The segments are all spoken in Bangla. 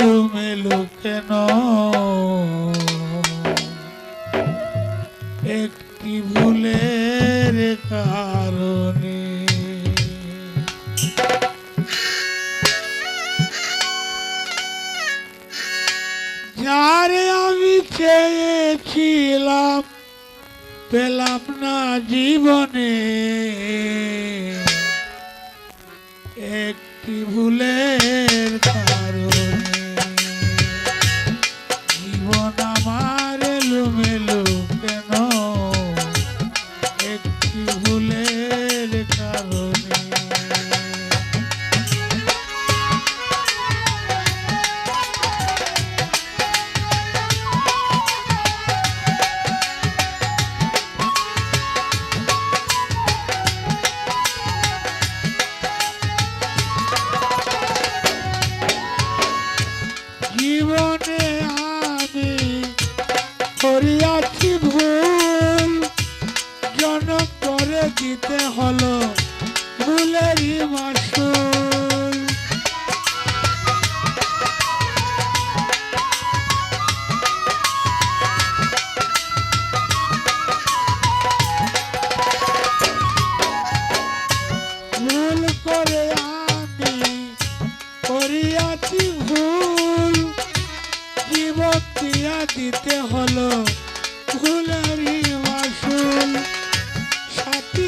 এলোমেলো কেন? একটি ভুলের কারণে। যারে আমি চেয়েছিলাম পেলাম না জীবনে। একটি ভুলের কারণে। আমি করিয়াছি ভুল জনক করে দিতে হলো ভুলেরই মাসুল দিয়া দিতে হলো। ভুলেরই মাসুল সাথী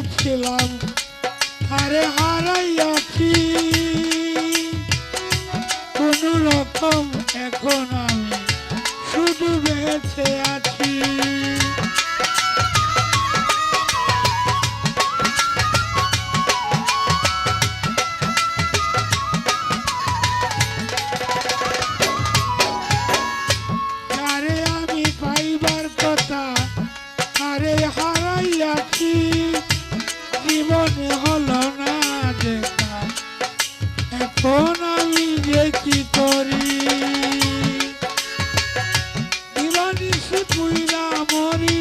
চেয়েছিলাম তারে হারাইয়াছি কোন রকম এখন আমি শুধু বেঁচে আছি। Money.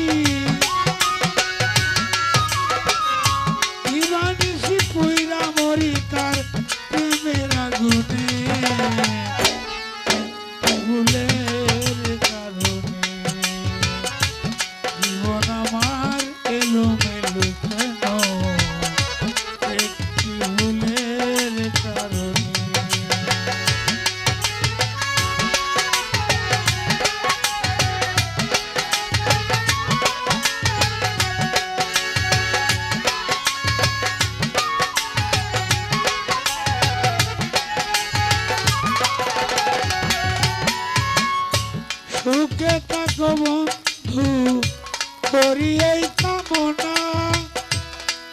সুখে থাকো বন্ধু করি এই কামনা।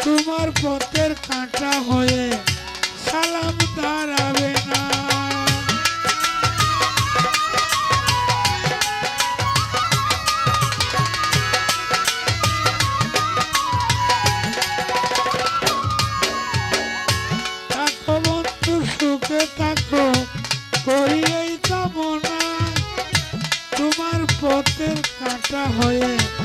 তোমার পথের কাঁটা হয়ে সালাম দাঁড়াবে পথের কাঁটা হয়ে